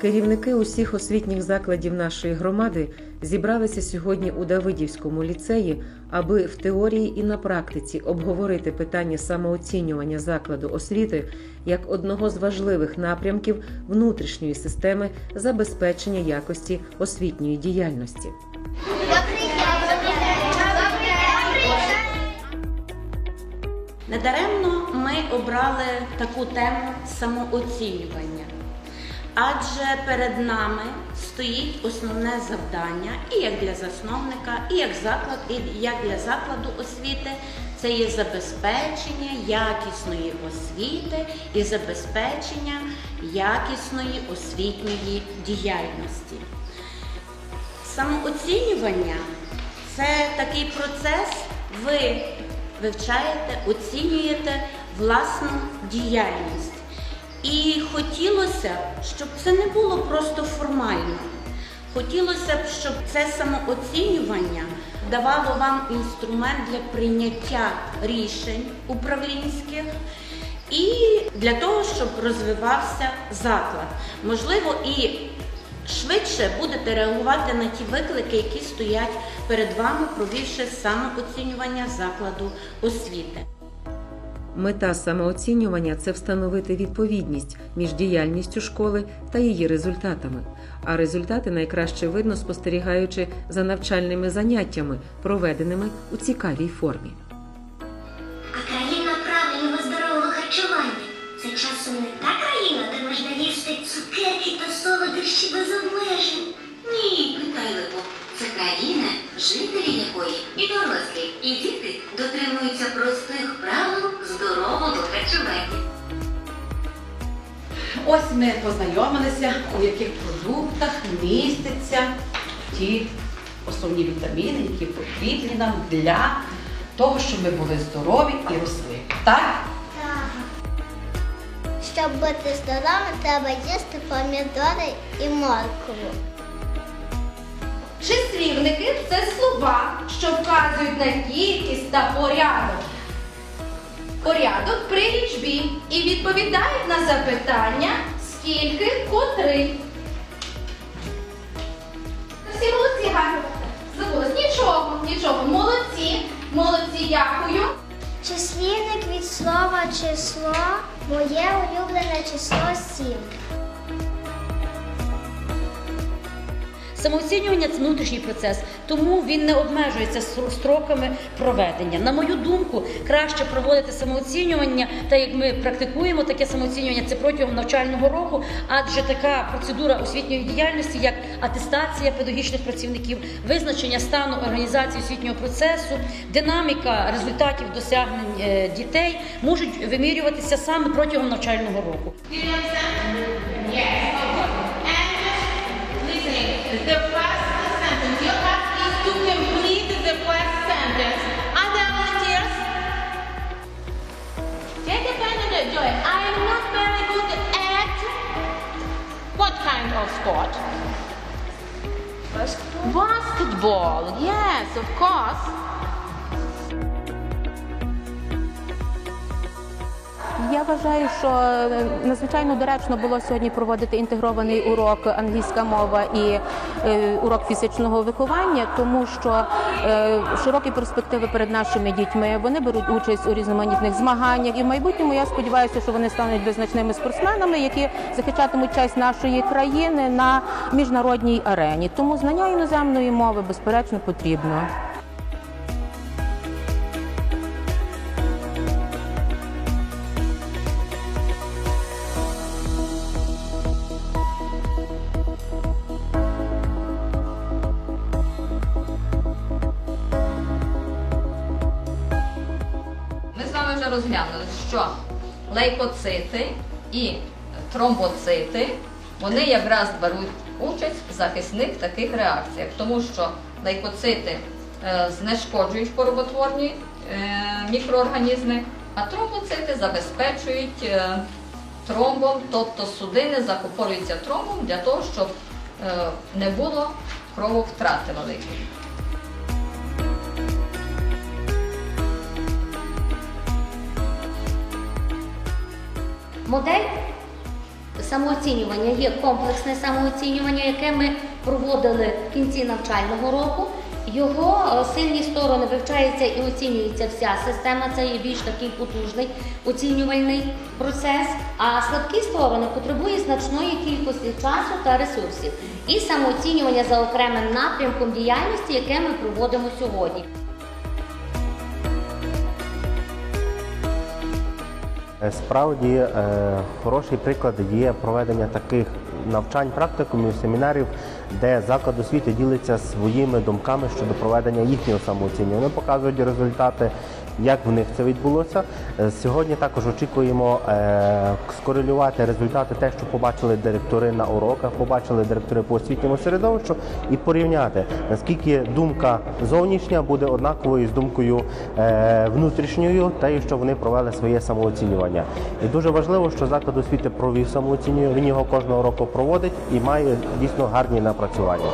Керівники усіх освітніх закладів нашої громади зібралися сьогодні у Давидівському ліцеї, аби в теорії і на практиці обговорити питання самооцінювання закладу освіти як одного з важливих напрямків внутрішньої системи забезпечення якості освітньої діяльності. Недаремно ми обрали таку тему самооцінювання, адже перед нами стоїть основне завдання і як для засновника, і як заклад, і як для закладу освіти. Це є забезпечення якісної освіти і забезпечення якісної освітньої діяльності. Самооцінювання це такий процес, ви вивчаєте, оцінюєте власну діяльність. І хотілося, б, щоб це не було просто формально. Хотілося б, щоб це самооцінювання давало вам інструмент для прийняття рішень управлінських і для того, щоб розвивався заклад. Можливо, і швидше будете реагувати на ті виклики, які стоять перед вами, провівши самооцінювання закладу освіти. Мета самооцінювання це встановити відповідність між діяльністю школи та її результатами. А результати найкраще видно спостерігаючи за навчальними заняттями, проведеними у цікавій формі. А країна правильного здорового харчування це часом не та країна, де можна їсти цукерки та солодощі без обмежень. Ні, Михайлику, це країна, жителі якої і дорослі, і діти дотримуються простих здорового. Ось ми познайомилися, у яких продуктах містяться ті основні вітаміни, які потрібні нам для того, щоб ми були здорові і росли. Так? Щоб бути здоровим, треба їсти помідори і моркву. Числівники це слова, що вказують на кількість та порядок. Порядок при лічбі і відповідають на запитання, скільки котрий. Всі молодці, гарно. Забулась. Нічого, нічого. Молодці, молодці, дякую. Числівник від слова число, моє улюблене число сім. Самооцінювання це внутрішній процес, тому він не обмежується строками проведення. На мою думку, краще проводити самооцінювання, та як ми практикуємо таке самооцінювання, це протягом навчального року, адже така процедура освітньої діяльності, як атестація педагогічних працівників, визначення стану організації освітнього процесу, динаміка результатів досягнень е, дітей можуть вимірюватися саме протягом навчального року. Joy. I am not very good at what kind of sport? Basketball. Yes, of course. Вважаю, що е, надзвичайно доречно було сьогодні проводити інтегрований урок англійська мова і е, урок фізичного виховання, тому що е, широкі перспективи перед нашими дітьми. Вони беруть участь у різноманітних змаганнях, і в майбутньому я сподіваюся, що вони стануть визначними спортсменами, які захищатимуть честь нашої країни на міжнародній арені. Тому знання іноземної мови безперечно потрібно. Ми вже розглянули, що лейкоцити і тромбоцити вони якраз беруть участь в захисних таких реакціях, тому що лейкоцити е, знешкоджують хвороботворні е, мікроорганізми, а тромбоцити забезпечують е, тромбом, тобто судини закупорюються тромбом для того, щоб не було крововтрати великої. Модель самооцінювання є комплексне самооцінювання, яке ми проводили в кінці навчального року. Його е, сильні сторони вивчається і оцінюється вся система. Це є більш такий потужний оцінювальний процес. А слабкі сторони потребує значної кількості часу та ресурсів і самооцінювання за окремим напрямком діяльності, яке ми проводимо сьогодні. Справді е, хороший приклад є проведення таких навчань, практикумів, семінарів, де заклад освіти ділиться своїми думками щодо проведення їхнього самооцінювання. Вони показують результати, як в них це відбулося. Е, Сьогодні також очікуємо е, скорелювати результати, те, що побачили директори на уроках, побачили директори по освітньому середовищу, і порівняти, наскільки думка зовнішня буде однаковою з думкою е, внутрішньою, те, що вони провели своє самооцінювання. І дуже важливо, що заклад освіти провів самооцінювання, він його кожного року проводить і має дійсно гарні напрацювання.